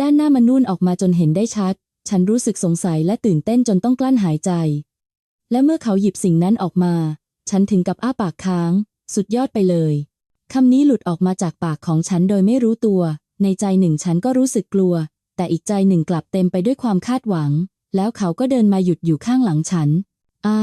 ด้านหน้ามันนุ่นออกมาจนเห็นได้ชัด ฉันรู้สึกสงสัยและตื่นเต้นจนต้องกลั้นหายใจ และเมื่อเขาหยิบสิ่งนั้นออกมา ฉันถึงกับอ้าปากค้าง สุดยอดไปเลย คำนี้หลุดออกมาจากปากของฉันโดยไม่รู้ตัว ในใจหนึ่งฉันก็รู้สึกกลัว แต่อีกใจหนึ่งกลับเต็มไปด้วยความคาดหวัง แล้วเขาก็เดินมาหยุดอยู่ข้างหลังฉัน อ่า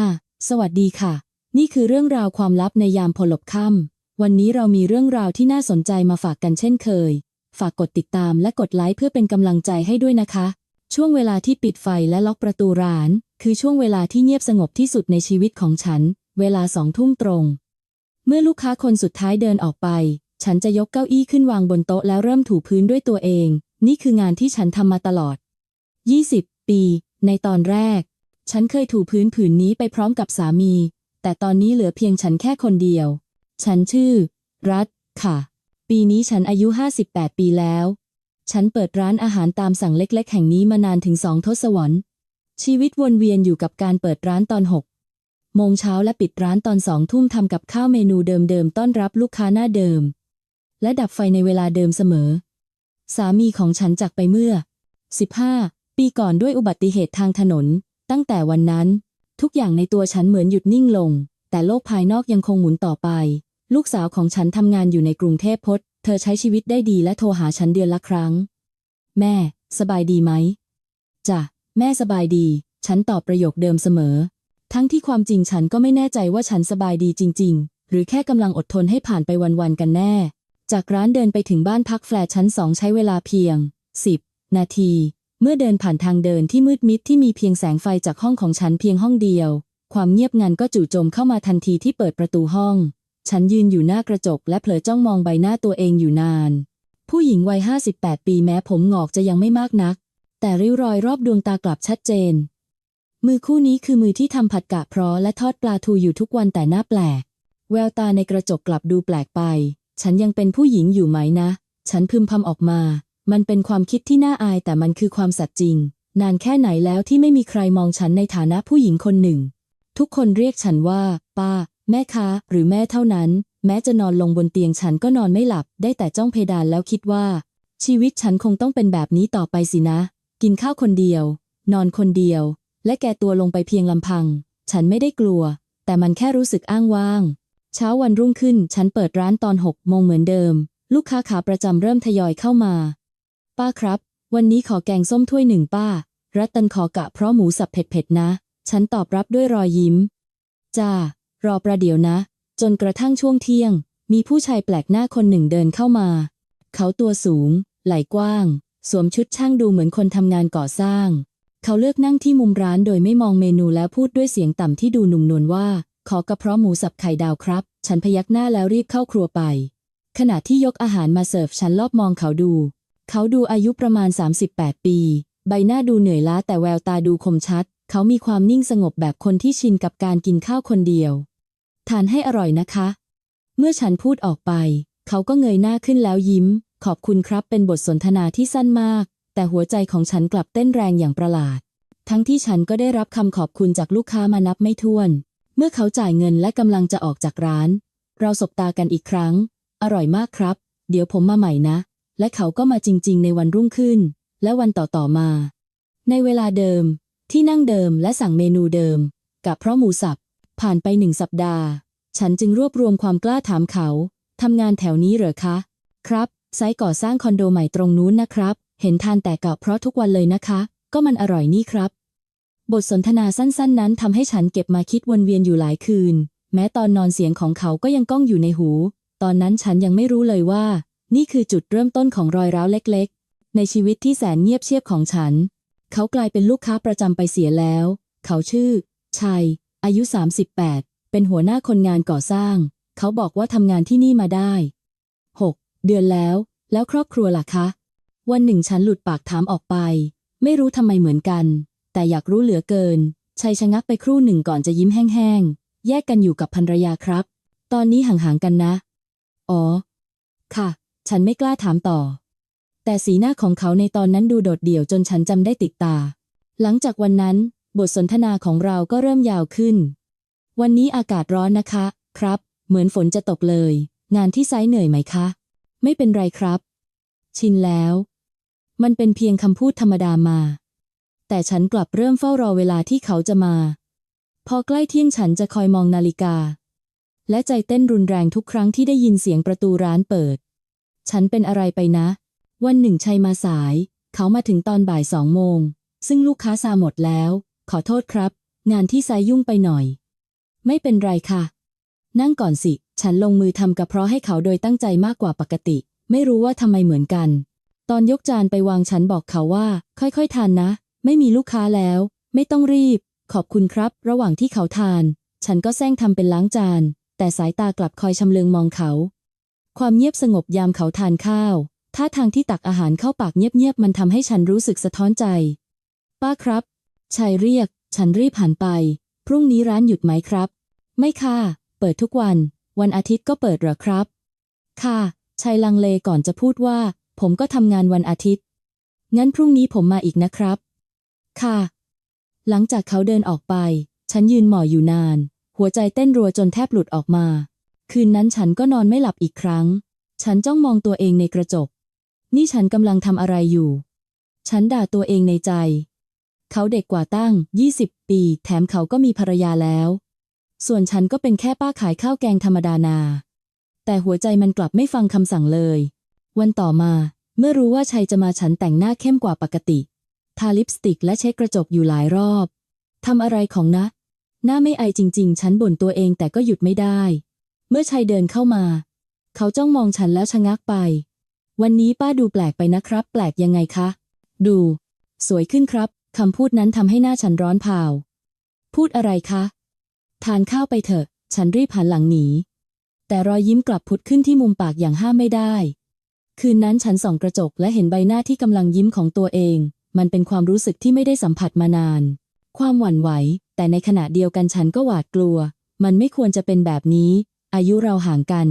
สวัสดีค่ะ นี่คือเรื่องราวความลับในยามพลบค่ำวันนี้เรามีเรื่องราวที่น่าสนใจมาฝากกันเช่นเคย ฝากกดติดตามและกดไลค์เพื่อเป็นกำลังใจให้ด้วยนะคะ ช่วงเวลาที่ปิดไฟและล็อกประตูร้าน คือช่วงเวลาที่เงียบสงบที่สุดในชีวิตของฉัน เวลาสองทุ่มตรง เมื่อลูกค้าคนสุดท้ายเดินออกไป ฉันจะยกเก้าอี้ขึ้นวางบนโต๊ะแล้วเริ่มถูพื้นด้วยตัวเอง นี่คืองานที่ฉันทำมาตลอด 20 ปี ในตอนแรก ฉันเคยถูพื้นผืนนี้ไปพร้อมกับสามี แต่ตอนนี้เหลือเพียงฉันแค่คนเดียว ฉันชื่อ รัฐค่ะ ปีนี้ฉันอายุ 58 ปีแล้ว ฉันเปิดร้านอาหารตามสั่งเล็ก ๆ แห่งนี้มานานถึงสองทศวรรษ ชีวิตวนเวียนอยู่กับการเปิดร้านตอน6โมงเช้าและปิดร้านตอนสองทุ่มทำกับข้าวเมนูเดิมๆต้อนรับลูกค้าหน้าเดิม และดับไฟในเวลาเดิมเสมอ สามีของฉันจากไปเมื่อ 15 ปีก่อนด้วยอุบัติเหตุทางถนน ตั้งแต่วันนั้น ทุกอย่างในตัวฉันเหมือนหยุดนิ่งลง แต่โลกภายนอกยังคงหมุนต่อไป ลูกสาวของฉันทำงานอยู่ในกรุงเทพพศเธอใช้ชีวิตได้ดีและโทรหาฉันเดือนละครั้ง แม่ สบายดีไหมจ้ะแม่สบายดี ฉันตอบประโยคเดิมเสมอ ทั้งที่ความจริงฉันก็ไม่แน่ใจว่าฉันสบายดีจริง ๆ หรือแค่กำลังอดทนให้ผ่านไปวันๆกันแน่ จากร้านเดินไปถึงบ้านพักแฟลตชั้นสองใช้เวลาเพียง 10 นาที เมื่อเดินผ่านทางเดินที่มืดมิดที่มีเพียงแสงไฟจากห้องของฉันเพียงห้องเดียว ความเงียบงันก็จู่โจมเข้ามาทันทีที่เปิดประตูห้อง ฉันยืนอยู่หน้ากระจกและเผลอจ้องมองใบหน้าตัวเองอยู่นาน ผู้หญิงวัย58ปีแม้ผมงอกจะยังไม่มากนัก แต่ริ้วรอยรอบดวงตากลับชัดเจน มือคู่นี้คือมือที่ทำผัดกะเพราะและทอดปลาทูอยู่ทุกวันแต่หน้าแปลก แววตาในกระจกกลับดูแปลกไป ฉันยังเป็นผู้หญิงอยู่ไหมนะ ฉันพึมพำออกมา มันเป็นความคิดที่น่าอายแต่มันคือความสัตย์จริง นานแค่ไหนแล้วที่ไม่มีใครมองฉันในฐานะผู้หญิงคนหนึ่ง ทุกคนเรียกฉันว่า ป้า แม่ค้าหรือแม่เท่านั้น แม้จะนอนลงบนเตียงฉันก็นอนไม่หลับ ได้แต่จ้องเพดานแล้วคิดว่า ชีวิตฉันคงต้องเป็นแบบนี้ต่อไปสินะ กินข้าวคนเดียว นอนคนเดียว และแกตัวลงไปเพียงลำพัง ฉันไม่ได้กลัว แต่มันแค่รู้สึกอ้างว้าง เช้าวันรุ่งขึ้นฉันเปิดร้านตอนหกโมงเหมือนเดิม ลูกค้าขาประจำเริ่มทยอยเข้ามา ป้าครับ วันนี้ขอแกงส้มถ้วยหนึ่งป้า รัตตันขอกะเพราะหมูสับเผ็ดๆนะ ฉันตอบรับด้วยรอยยิ้มจ้า รอประเดี๋ยวนะ จนกระทั่งช่วงเที่ยง มีผู้ชายแปลกหน้าคนหนึ่งเดินเข้ามา เขาตัวสูง ไหล่กว้าง สวมชุดช่างดูเหมือนคนทำงานก่อสร้าง เขาเลือกนั่งที่มุมร้านโดยไม่มองเมนูแล้วพูดด้วยเสียงต่ำที่ดูหนุ่มนวลว่า ขอกระเพราะหมูสับไข่ดาวครับ ฉันพยักหน้าแล้วรีบเข้าครัวไป ขณะที่ยกอาหารมาเสิร์ฟฉันรอบมองเขาดู เขาดูอายุประมาณ 38 ปี ใบหน้าดูเหนื่อยล้าแต่แววตาดูคมชัดเขามีความนิ่งสงบแบบคนที่ชินกับการกินข้าวคนเดียว ทานให้อร่อยนะคะ เมื่อฉันพูดออกไป เขาก็เงยหน้าขึ้นแล้วยิ้ม ขอบคุณครับเป็นบทสนทนาที่สั้นมาก แต่หัวใจของฉันกลับเต้นแรงอย่างประหลาด ทั้งที่ฉันก็ได้รับคำขอบคุณจากลูกค้ามานับไม่ถ้วน เมื่อเขาจ่ายเงินและกำลังจะออกจากร้าน เราสบตากันอีกครั้ง อร่อยมากครับ เดี๋ยวผมมาใหม่นะ และเขาก็มาจริง ๆ ในวันรุ่งขึ้น และวันต่อๆมา ในเวลาเดิม ที่นั่งเดิมและสั่งเมนูเดิม กับเพราะหมูสับ ผ่านไปหนึ่งสัปดาห์ ฉันจึงรวบรวมความกล้าถามเขา ทำงานแถวนี้เหรอคะ ครับไซต์ก่อสร้างคอนโดใหม่ตรงนู้นนะครับ เห็นทานแต่เก่าเพราะทุกวันเลยนะคะ ก็มันอร่อยนี่ครับ บทสนทนาสั้นๆ นั้นทำให้ฉันเก็บมาคิดวนเวียนอยู่หลายคืน แม้ตอนนอนเสียงของเขาก็ยังก้องอยู่ในหู ตอนนั้นฉันยังไม่รู้เลยว่า นี่คือจุดเริ่มต้นของรอยร้าวเล็กๆ ในชีวิตที่แสนเงียบเชียบของฉัน เขากลายเป็นลูกค้าประจำไปเสียแล้ว เขาชื่อ ชัย อายุ 38 เป็นหัวหน้าคนงานก่อสร้าง เขาบอกว่าทำงานที่นี่มาได้ 6 เดือนแล้ว แล้วครอบครัวล่ะคะ วันหนึ่งฉันหลุดปากถามออกไป ไม่รู้ทำไมเหมือนกัน แต่อยากรู้เหลือเกิน ชัยชะงักไปครู่หนึ่งก่อนจะยิ้มแห้งๆ แยกกันอยู่กับภรรยาครับ ตอนนี้ห่างๆกันนะ อ๋อ ค่ะ ฉันไม่กล้าถามต่อ แต่สีหน้าของเขาในตอนนั้นดูโดดเดี่ยวจนฉันจำได้ติดตา หลังจากวันนั้น บทสนทนาของเราก็เริ่มยาวขึ้น วันนี้อากาศร้อนนะคะ ครับ เหมือนฝนจะตกเลย งานที่ไซต์เหนื่อยไหมคะ ไม่เป็นไรครับ ชินแล้ว มันเป็นเพียงคำพูดธรรมดามา แต่ฉันกลับเริ่มเฝ้ารอเวลาที่เขาจะมา พอใกล้เที่ยงฉันจะคอยมองนาฬิกา และใจเต้นรุนแรงทุกครั้งที่ได้ยินเสียงประตูร้านเปิด ฉันเป็นอะไรไปนะ วันหนึ่งชัยมาสาย เขามาถึงตอนบ่ายสองโมง ซึ่งลูกค้าซาหมดแล้ว ขอโทษครับ งานที่ไซยุ่งไปหน่อย ไม่เป็นไรค่ะ นั่งก่อนสิ ฉันลงมือทำกระเพาะให้เขาโดยตั้งใจมากกว่าปกติ ไม่รู้ว่าทำไมเหมือนกัน ตอนยกจานไปวางฉันบอกเขาว่า ค่อยๆ ทานนะ ไม่มีลูกค้าแล้ว ไม่ต้องรีบ ขอบคุณครับ ระหว่างที่เขาทาน ฉันก็แซงทำเป็นล้างจาน แต่สายตากลับคอยชำเลืองมองเขา ความเงียบสงบยามเขาทานข้าวท่าทางที่ตักอาหารเข้าปากเงียบๆมันทำให้ฉันรู้สึกสะท้อนใจ ป้าครับ ชายเรียก ฉันรีบหันไป พรุ่งนี้ร้านหยุดไหมครับ ไม่ค่ะ เปิดทุกวัน วันอาทิตย์ก็เปิดเหรอครับ ค่ะ ชายลังเลก่อนจะพูดว่า ผมก็ทำงานวันอาทิตย์ งั้นพรุ่งนี้ผมมาอีกนะครับ ค่ะ หลังจากเขาเดินออกไป ฉันยืนหมออยู่นาน หัวใจเต้นรัวจนแทบหลุดออกมา คืนนั้นฉันก็นอนไม่หลับอีกครั้ง ฉันจ้องมองตัวเองในกระจก นี่ฉันกำลังทำอะไรอยู่ ฉันด่าตัวเองในใจ เขาเด็กกว่าตั้ง 20 ปี แถมเขาก็มีภรรยาแล้ว ส่วนฉันก็เป็นแค่ป้าขายข้าวแกงธรรมดานา แต่หัวใจมันกลับไม่ฟังคำสั่งเลย วันต่อมา เมื่อรู้ว่าชัยจะมาฉันแต่งหน้าเข้มกว่าปกติ ทาลิปสติกและเช็ดกระจกอยู่หลายรอบทำอะไรของนะ หน้าไม่ไอจริง ๆ ฉันบ่นตัวเองแต่ก็หยุดไม่ได้ เมื่อชัยเดินเข้ามา เขาจ้องมองฉันแล้วชะงักไป วันนี้ป้าดูแปลกไปนะครับ แปลกยังไงคะ ดู สวยขึ้นครับ คำพูดนั้นทำให้หน้าฉันร้อนเผาพูดอะไรคะ ทานข้าวไปเถอะ ฉันรีบหันหลังหนี แต่รอยยิ้มกลับพุดขึ้นที่มุมปากอย่างห้ามไม่ได้ คืนนั้นฉันส่องกระจกและเห็นใบหน้าที่กำลังยิ้มของตัวเอง มันเป็นความรู้สึกที่ไม่ได้สัมผัสมานาน ความหวั่นไหว แต่ในขณะเดียวกันฉันก็หวาดกลัว มันไม่ควรจะเป็นแบบนี้ อายุเราห่างกัน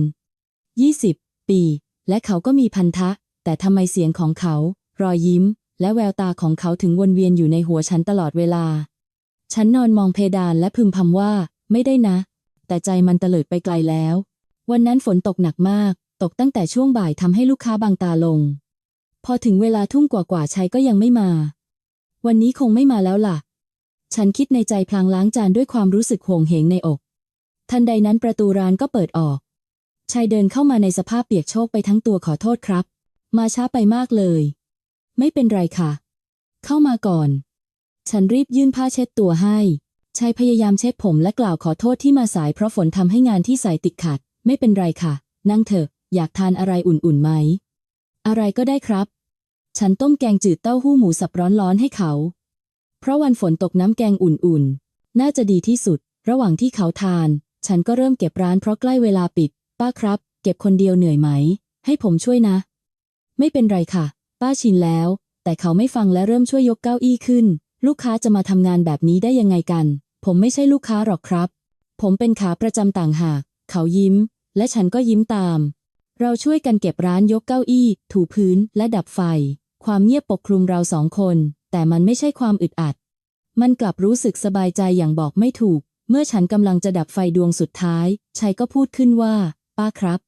20 ปี และเขาก็มีพันธะ แต่ทำไมเสียงของเขา รอยยิ้ม และแววตาของเขาถึงวนเวียนอยู่ในหัวฉันตลอดเวลา ฉันนอนมองเพดานและพึมพำว่า ไม่ได้นะ แต่ใจมันเตลิดไปไกลแล้ว วันนั้นฝนตกหนักมาก ตกตั้งแต่ช่วงบ่ายทำให้ลูกค้าบางตาลง พอถึงเวลาทุ่งกว่าๆชัยก็ยังไม่มา วันนี้คงไม่มาแล้วล่ะ ฉันคิดในใจพลางล้างจานด้วยความรู้สึกห่วงเหงในอก ทันใดนั้นประตูร้านก็เปิดออกชายเดินเข้ามาในสภาพเปียกโชกไปทั้งตัวขอโทษครับ มาช้าไปมากเลย ไม่เป็นไรค่ะ เข้ามาก่อน ฉันรีบยื่นผ้าเช็ดตัวให้ ชายพยายามเช็ดผมและกล่าวขอโทษที่มาสายเพราะฝนทำให้งานที่ใส่ติดขัด ไม่เป็นไรค่ะ นั่งเถอะ อยากทานอะไรอุ่นๆไหม อะไรก็ได้ครับ ฉันต้มแกงจืดเต้าหู้หมูสับร้อนๆให้เขา เพราะวันฝนตกน้ำแกงอุ่นๆ น่าจะดีที่สุด ระหว่างที่เขาทาน ฉันก็เริ่มเก็บร้านเพราะใกล้เวลาปิด ป้าครับ เก็บคนเดียวเหนื่อยไหม ให้ผมช่วยนะ ไม่เป็นไรค่ะ ป้าชินแล้ว แต่เขาไม่ฟังและเริ่มช่วยยกเก้าอี้ขึ้น ลูกค้าจะมาทำงานแบบนี้ได้ยังไงกัน ผมไม่ใช่ลูกค้าหรอกครับ ผมเป็นขาประจำต่างหาก เขายิ้ม และฉันก็ยิ้มตาม เราช่วยกันเก็บร้านยกเก้าอี้ ถูพื้นและดับไฟ ความเงียบปกคลุมเราสองคน แต่มันไม่ใช่ความอึดอัด มันกลับรู้สึกสบายใจอย่างบอกไม่ถูก เมื่อฉันกำลังจะดับไฟดวงสุดท้ายชัยก็พูดขึ้นว่า ป้าครับ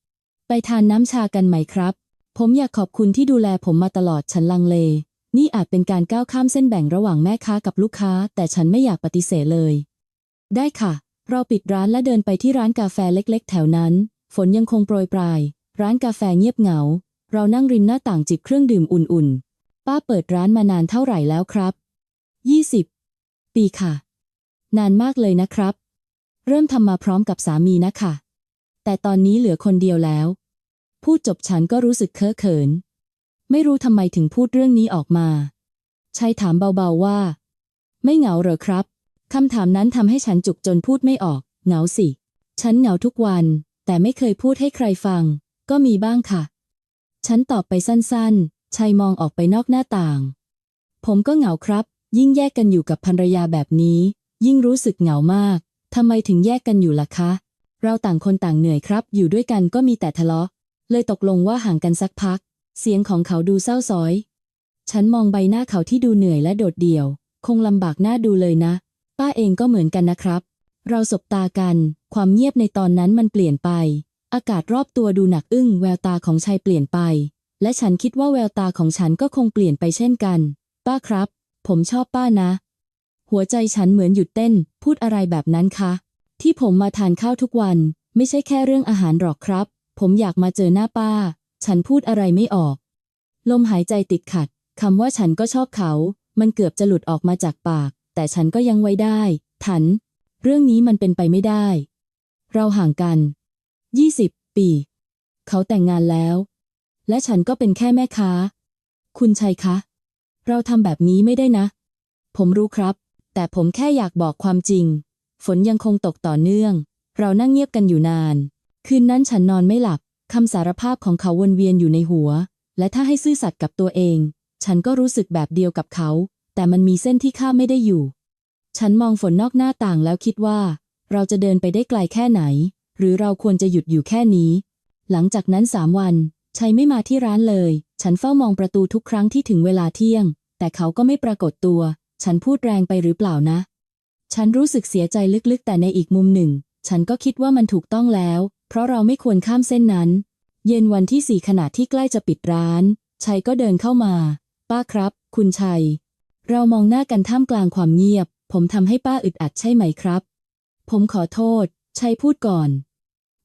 ไปทานน้ำชากันไหมครับ ผมอยากขอบคุณที่ดูแลผมมาตลอดฉันลังเล นี่อาจเป็นการก้าวข้ามเส้นแบ่งระหว่างแม่ค้ากับลูกค้า แต่ฉันไม่อยากปฏิเสธเลย ได้ค่ะ เราปิดร้านและเดินไปที่ร้านกาแฟเล็กๆ แถวนั้น ฝนยังคงโปรยปลาย ร้านกาแฟเงียบเหงา เรานั่งริมหน้าต่างจิบเครื่องดื่มอุ่นๆ ป้าเปิดร้านมานานเท่าไหร่แล้วครับ 20 ปีค่ะ นานมากเลยนะครับ เริ่มทำมาพร้อมกับสามีนะคะ แต่ตอนนี้เหลือคนเดียวแล้ว พูดจบฉันก็รู้สึกเคอะเขิน ไม่รู้ทำไมถึงพูดเรื่องนี้ออกมาชายถามเบาๆว่า ไม่เหงาเหรอครับคำถามนั้นทำให้ฉันจุกจนพูดไม่ออก เหงาสิ ฉันเหงาทุกวัน แต่ไม่เคยพูดให้ใครฟัง ก็มีบ้างค่ะ ฉันตอบไปสั้นๆชัยมองออกไปนอกหน้าต่าง ผมก็เหงาครับ ยิ่งแยกกันอยู่กับภรรยาแบบนี้ ยิ่งรู้สึกเหงามากทำไมถึงแยกกันอยู่ล่ะคะ เราต่างคนต่างเหนื่อยครับ อยู่ด้วยกันก็มีแต่ทะเลาะ เลยตกลงว่าห่างกันสักพัก เสียงของเขาดูเศร้าซ้อย ฉันมองใบหน้าเขาที่ดูเหนื่อยและโดดเดี่ยว คงลำบากหน้าดูเลยนะ ป้าเองก็เหมือนกันนะครับ เราสบตากัน ความเงียบในตอนนั้นมันเปลี่ยนไป อากาศรอบตัวดูหนักอึ้ง แววตาของชายเปลี่ยนไป และฉันคิดว่าแววตาของฉันก็คงเปลี่ยนไปเช่นกัน ป้าครับ ผมชอบป้านะ หัวใจฉันเหมือนหยุดเต้น พูดอะไรแบบนั้นคะ ที่ผมมาทานข้าวทุกวัน ไม่ใช่แค่เรื่องอาหารหรอกครับ ผมอยากมาเจอหน้าป้า ฉันพูดอะไรไม่ออก ลมหายใจติดขัดคำว่าฉันก็ชอบเขา มันเกือบจะหลุดออกมาจากปาก แต่ฉันก็ยังไว้ได้ ถัน เรื่องนี้มันเป็นไปไม่ได้ เราห่างกันยี่สิบปี เขาแต่งงานแล้ว และฉันก็เป็นแค่แม่ค้า คุณชัยคะ เราทำแบบนี้ไม่ได้นะ ผมรู้ครับ แต่ผมแค่อยากบอกความจริง ฝนยังคงตกต่อเนื่อง เรานั่งเงียบกันอยู่นาน คืนนั้นฉันนอนไม่หลับ คำสารภาพของเขาวนเวียนอยู่ในหัว และถ้าให้ซื่อสัตย์กับตัวเอง ฉันก็รู้สึกแบบเดียวกับเขา แต่มันมีเส้นที่ข้าไม่ได้อยู่ ฉันมองฝนนอกหน้าต่างแล้วคิดว่า เราจะเดินไปได้ไกลแค่ไหน หรือเราควรจะหยุดอยู่แค่นี้ หลังจากนั้นสามวัน ชัยไม่มาที่ร้านเลย ฉันเฝ้ามองประตูทุกครั้งที่ถึงเวลาเที่ยง แต่เขาก็ไม่ปรากฏตัว ฉันพูดแรงไปหรือเปล่านะ ฉันรู้สึกเสียใจลึกๆ แต่ในอีกมุมหนึ่ง ฉันก็คิดว่ามันถูกต้องแล้ว เพราะเราไม่ควรข้ามเส้นนั้น เย็นวันที่สี่ขณะที่ใกล้จะปิดร้าน ชัยก็เดินเข้ามา ป้าครับ คุณชัย เรามองหน้ากันท่ามกลางความเงียบ ผมทำให้ป้าอึดอัดใช่ไหมครับ ผมขอโทษ ชัยพูดก่อน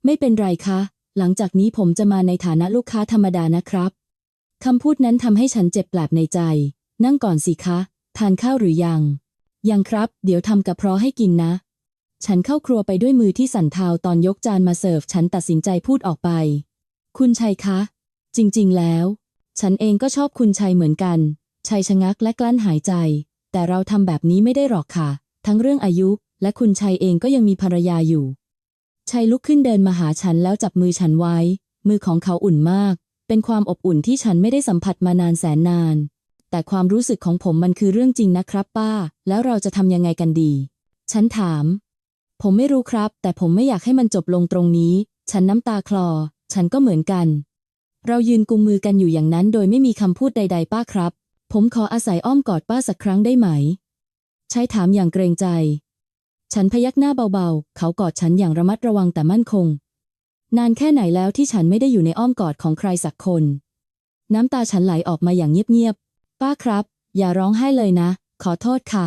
ไม่เป็นไรคะ หลังจากนี้ผมจะมาในฐานะลูกค้าธรรมดานะครับคำพูดนั้นทำให้ฉันเจ็บแปลบในใจ นั่งก่อนสิคะ ทานข้าวหรือยัง ยังครับ เดี๋ยวทำกระเพราะให้กินนะ ฉันเข้าครัวไปด้วยมือที่สั่นเทาตอนยกจานมาเสิร์ฟ ฉันตัดสินใจพูดออกไป คุณชัยคะ จริงๆ แล้ว ฉันเองก็ชอบคุณชัยเหมือนกัน ชัยชะงักและกลั้นหายใจ แต่เราทำแบบนี้ไม่ได้หรอกค่ะ ทั้งเรื่องอายุ และคุณชัยเองก็ยังมีภรรยาอยู่ ชัยลุกขึ้นเดินมาหาฉันแล้วจับมือฉันไว้ มือของเขาอุ่นมาก เป็นความอบอุ่นที่ฉันไม่ได้สัมผัสมานานแสนนาน แต่ความรู้สึกของผมมันคือเรื่องจริงนะครับป้า แล้วเราจะทำยังไงกันดี ฉันถาม ผมไม่รู้ครับ แต่ผมไม่อยากให้มันจบลงตรงนี้ ฉันน้ำตาคลอ ฉันก็เหมือนกัน เรายืนกุมมือกันอยู่อย่างนั้น โดยไม่มีคำพูดใด ๆ ป้าครับ ผมขออาศัยอ้อมกอดป้าสักครั้งได้ไหม ใช้ถามอย่างเกรงใจ ฉันพยักหน้าเบาๆ เขากอดฉันอย่างระมัดระวังแต่มั่นคง นานแค่ไหนแล้วที่ฉันไม่ได้อยู่ในอ้อมกอดของใครสักคน น้ำตาฉันไหลออกมาอย่างเงียบๆ ป้าครับ อย่าร้องไห้เลยนะ ขอโทษค่ะ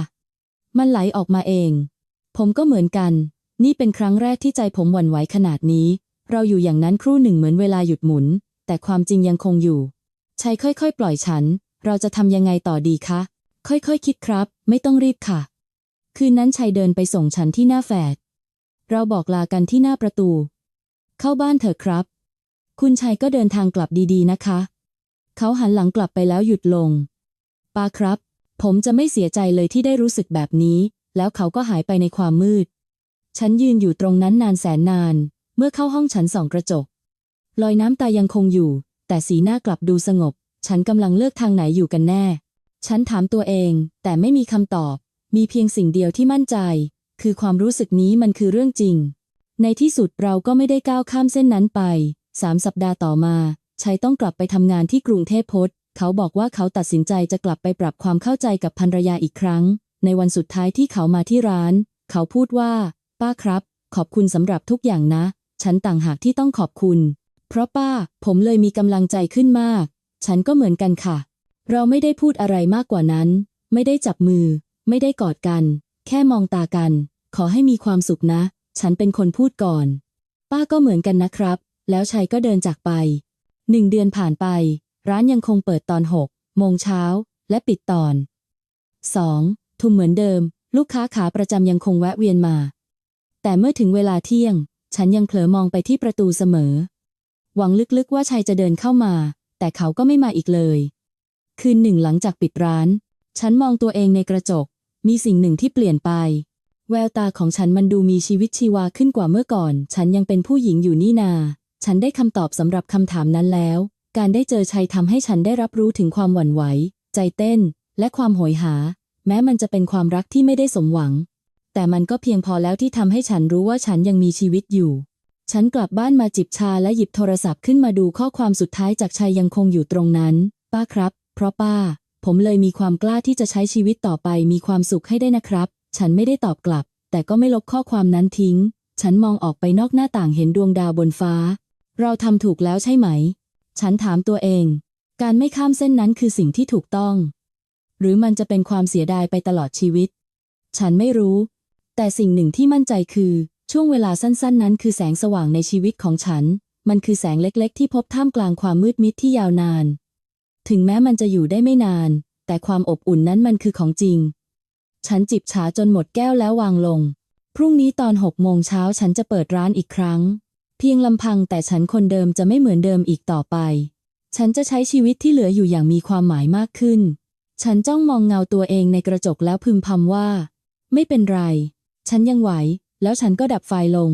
มันไหลออกมาเอง ผมก็เหมือนกัน นี่เป็นครั้งแรกที่ใจผมหวั่นไหวขนาดนี้ เราอยู่อย่างนั้นครู่หนึ่งเหมือนเวลาหยุดหมุน แต่ความจริงยังคงอยู่ ชัยค่อยๆ ปล่อยฉัน เราจะทำยังไงต่อดีคะ ค่อยๆคคิดครับ ไม่ต้องรีบค่ะ คืนนั้นชัยเดินไปส่งฉันที่หน้าแฝด เราบอกลากันที่หน้าประตู เข้าบ้านเถอะครับ คุณชัยก็เดินทางกลับดีๆนะคะ เขาหันหลังกลับไปแล้วหยุดลงป้าครับ ผมจะไม่เสียใจเลยที่ได้รู้สึกแบบนี้ แล้วเขาก็หายไปในความมืด ฉันยืนอยู่ตรงนั้นนานแสนนาน เมื่อเข้าห้องฉันส่องกระจก รอยน้ำตายังคงอยู่ แต่สีหน้ากลับดูสงบ ฉันกำลังเลือกทางไหนอยู่กันแน่ ฉันถามตัวเอง แต่ไม่มีคำตอบ มีเพียงสิ่งเดียวที่มั่นใจ คือความรู้สึกนี้มันคือเรื่องจริง ในที่สุดเราก็ไม่ได้ก้าวข้ามเส้นนั้นไปสามสัปดาห์ต่อมาชัยต้องกลับไปทำงานที่กรุงเทพพศเขาบอกว่าเขาตัดสินใจจะกลับไปปรับความเข้าใจกับภรรยาอีกครั้ง ในวันสุดท้ายที่เขามาที่ร้าน เขาพูดว่า ป้าครับ ขอบคุณสำหรับทุกอย่างนะ ฉันต่างหากที่ต้องขอบคุณ เพราะป้า ผมเลยมีกำลังใจขึ้นมาก ฉันก็เหมือนกันค่ะ เราไม่ได้พูดอะไรมากกว่านั้น ไม่ได้จับมือ ไม่ได้กอดกัน แค่มองตากัน ขอให้มีความสุขนะ ฉันเป็นคนพูดก่อน ป้าก็เหมือนกันนะครับ แล้วชัยก็เดินจากไปหนึ่งเดือนผ่านไป ร้านยังคงเปิดตอนหกโมงเช้าและปิดตอนสอง ทุ่มเหมือนเดิม ลูกค้าขาประจำยังคงแวะเวียนมา แต่เมื่อถึงเวลาเที่ยง ฉันยังเผลอมองไปที่ประตูเสมอ หวังลึกๆว่าชัยจะเดินเข้ามา แต่เขาก็ไม่มาอีกเลย คืนหนึ่งหลังจากปิดร้าน ฉันมองตัวเองในกระจก มีสิ่งหนึ่งที่เปลี่ยนไป แววตาของฉันมันดูมีชีวิตชีวาขึ้นกว่าเมื่อก่อน ฉันยังเป็นผู้หญิงอยู่นี่นา ฉันได้คำตอบสำหรับคำถามนั้นแล้ว การได้เจอชัยทำให้ฉันได้รับรู้ถึงความหวั่นไหว ใจเต้น และความโหยหา แม้มันจะเป็นความรักที่ไม่ได้สมหวัง แต่มันก็เพียงพอแล้วที่ทำให้ฉันรู้ว่าฉันยังมีชีวิตอยู่ ฉันกลับบ้านมาจิบชาและหยิบโทรศัพท์ขึ้นมาดูข้อความสุดท้ายจากชัยยังคงอยู่ตรงนั้น ป้าครับ เพราะป้า ผมเลยมีความกล้าที่จะใช้ชีวิตต่อไปมีความสุขให้ได้นะครับ ฉันไม่ได้ตอบกลับ แต่ก็ไม่ลบข้อความนั้นทิ้ง ฉันมองออกไปนอกหน้าต่างเห็นดวงดาวบนฟ้า เราทำถูกแล้วใช่ไหม ฉันถามตัวเอง การไม่ข้ามเส้นนั้นคือสิ่งที่ถูกต้อง หรือมันจะเป็นความเสียดายไปตลอดชีวิต ฉันไม่รู้ แต่สิ่งหนึ่งที่มั่นใจคือ ช่วงเวลาสั้นๆ นั้นคือแสงสว่างในชีวิตของฉัน มันคือแสงเล็กๆ ที่พบท่ามกลางความมืดมิดที่ยาวนาน ถึงแม้มันจะอยู่ได้ไม่นาน แต่ความอบอุ่นนั้นมันคือของจริง ฉันจิบฉาจนหมดแก้วแล้ววางลง พรุ่งนี้ตอนหกโมงเช้าฉันจะเปิดร้านอีกครั้ง เพียงลำพังแต่ฉันคนเดิมจะไม่เหมือนเดิมอีกต่อไป ฉันจะใช้ชีวิตที่เหลืออยู่อย่างมีความหมายมากขึ้น ฉันจ้องมองเงาตัวเองในกระจกแล้วพึมพำว่า ไม่เป็นไร ฉันยังไหว แล้วฉันก็ดับไฟลง